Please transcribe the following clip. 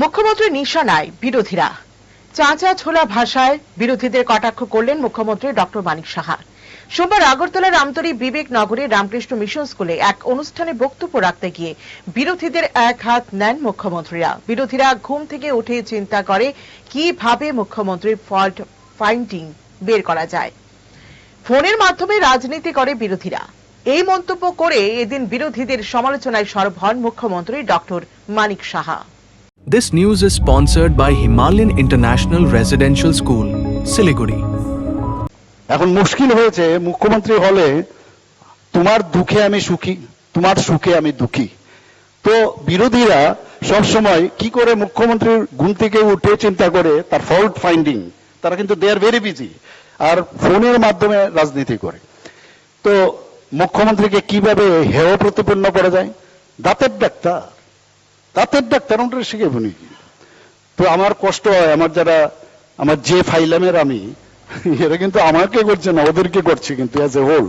মুখ্যমন্ত্রী নিশানায় বিরোধীরা। চাঁচা ছোলা ভাষায় বিরোধীদের কটাক্ষ করলেন মুখ্যমন্ত্রী ডক্টর মানিক সাহা। সোমবার আগরতলার আমতলী বিবেক নগরে রামকৃষ্ণ মিশন স্কুলে এক অনুষ্ঠানে বক্তব্য রাখতে গিয়ে বিরোধীদের এক হাত নেন মুখ্যমন্ত্রীরা। বিরোধীরা ঘুম থেকে উঠে চিন্তা করে কীভাবে মুখ্যমন্ত্রীর ফল্ট ফাইন্ডিং বের করা যায়। ফোনের মাধ্যমে রাজনীতি করে বিরোধীরা। এই মন্তব্য করে এদিন বিরোধীদের সমালোচনায় সরব হন মুখ্যমন্ত্রী doctor Manik Saha. This news is sponsored by Himalayan International Residential School, Siliguri. এখন মুশকিল হয়েছে মুখ্যমন্ত্রী হলে তোমার দুঃখে আমি সুখী তোমার সুখে আমি দুঃখী। তো বিরোধীরা সব সময় কি করে মুখ্যমন্ত্রীর ঘুম থেকে উঠে চিন্তা করে তার ফল্ট ফাইন্ডিং তারা কিন্তু দে আর ভেরি বিজি আর ফোনের মাধ্যমে রাজনীতি করে। তো মুখ্যমন্ত্রীকে কীভাবে হেয় প্রতিপন্ন করা যায়? দাঁতের ডাক্তার। দাঁতের ডাক্তার ওনারা শিখে বুনি তো আমার কষ্ট হয়, আমার যারা, আমার যে ফাইলামের আমি, এরা কিন্তু আমাকে করছে না, ওদেরকে করছে কিন্তু অ্যাজ এ হোল